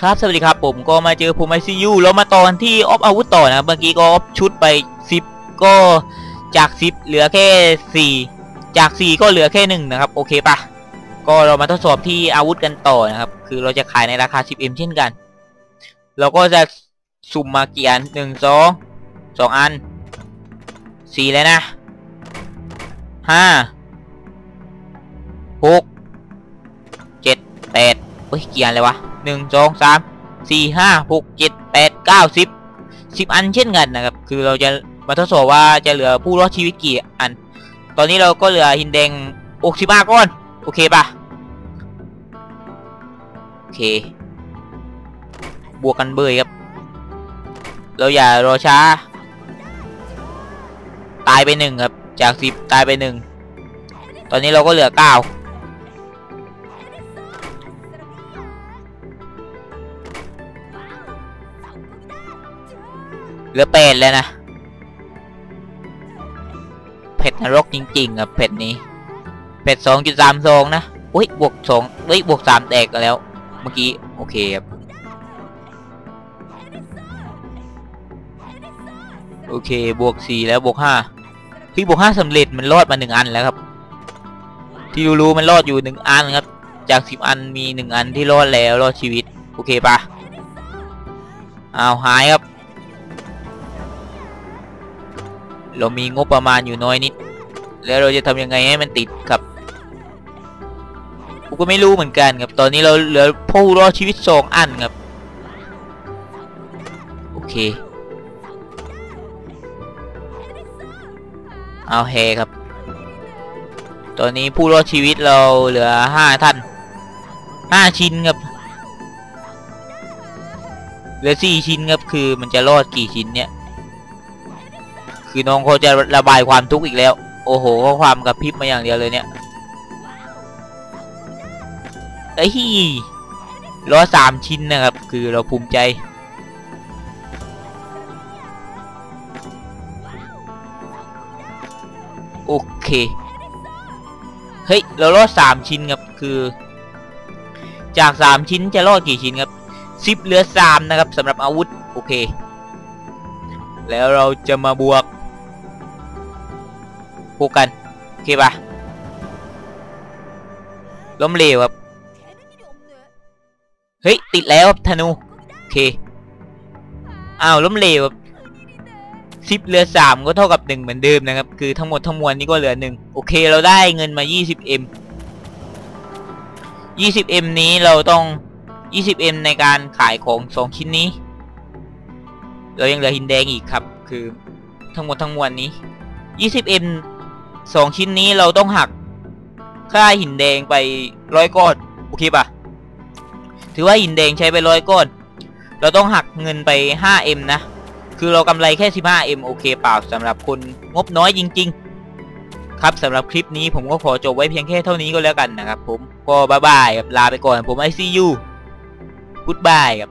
ครับสวัสดีครับผมก็มาเจอผมไอซียูแล้วมาตอนที่ออฟอาวุธต่อนะครับเมื่อกี้ก็ออฟชุดไป10ก็จาก10เหลือแค่4จาก4ก็เหลือแค่1นะครับโอเคปะก็เรามาทดสอบที่อาวุธกันต่อนะครับ คือเราจะขายในราคา 10M เช่นกัน เราก็จะสุ่มมากี่อันหนึ่งสองสองอันสี่เลยนะห้าหก แปดเฮ้ยเกี่อันเลยวะหนึ่งสองสามสี่ห้าหกเจ็ดแปดเก้าสิบสิบอันเช่นกันนะครับ คือเราจะมาทดสอบว่าจะเหลือผู้รอดชีวิตกี่อัน ตอนนี้เราก็เหลือหินแดงอกสิบห้าก้อน โอเคปะโอเค บวกกันเบยครับ เราอย่ารอช้า ตายไปหนึ่งครับ จากสิบตายไปหนึ่ง ตอนนี้เราก็เหลือเก้า เหลือแปดแล้วนะ เผ็ดนรกจริงๆครับเผ็ดนี้ เผ็ดสองจุดสามสองนะอุ้ยบวกสองเฮ้ยบวกสามแตกกันแล้ว เมื่อกี้ โอเคครับ โอเค บวกสี่แล้วบวกห้าพี่บวกห้าสำเร็จมันรอดมาหนึ่งอันแล้วครับ ที่รู้ๆมันรอดอยู่หนึ่งอันครับ จากสิบอันมีหนึ่งอันที่รอดแล้วรอดชีวิต โอเคปะอ้าวหายครับ เรามีงบประมาณอยู่น้อยนิด แล้วเราจะทำยังไงให้มันติดครับกูก็ไม่รู้เหมือนกันครับ ตอนนี้เราเหลือผู้รอดชีวิตสองอันครับ โอเค เอาเฮครับ ตอนนี้ผู้รอดชีวิตเราเหลือห้าท่านห้าชิ้นครับเหลือสี่ชิ้นครับคือมันจะรอดกี่ชิ้นเนี่ย คือน้องเขาจะระบายความทุกข์อีกแล้ว โอ้โหข้อความกับพิบมาอย่างเดียวเลยเนี่ยเอ้ยรอสามชิ้นนะครับ คือเราภูมิใจ โอเค เฮ้ย เรารอดสามชิ้นครับ คือ จากสามชิ้นจะรอดกี่ชิ้นครับสิบเหลือสามนะครับสำหรับอาวุธ โอเค แล้วเราจะมาบวก บวกกันโอเคปะล้มเหลวครับเฮ้ยติดแล้วครับธนูโอเคอ้าวล้มเหลวครับสิบเหลือสามก็เท่ากับหนึ่งเหมือนเดิมนะครับ คือทั้งหมดทั้งมวลนี้ก็เหลือหนึ่งโอเคเราได้เงินมา 20m 20m นี้เราต้อง 20m ในการขายของสองชิ้นนี้ เรายังเหลือหินแดงอีกครับ คือทั้งหมดทั้งมวลนี้ 20m สองชิ้นนี้เราต้องหักค่าหินแดงไปร้อยก้อนโอเคปะถือว่าหินแดงใช้ไปร้อยก้อนเราต้องหักเงินไป 5m นะ คือเรากำไรแค่ 15m โอเคเปล่าสำหรับคนงบน้อยจริง ๆ ครับสำหรับคลิปนี้ผมก็ขอจบไว้เพียงแค่เท่านี้ก็แล้วกันนะครับผม ก็บ๊ายบายครับลาไปก่อนผมไอซียูกูดบายครับ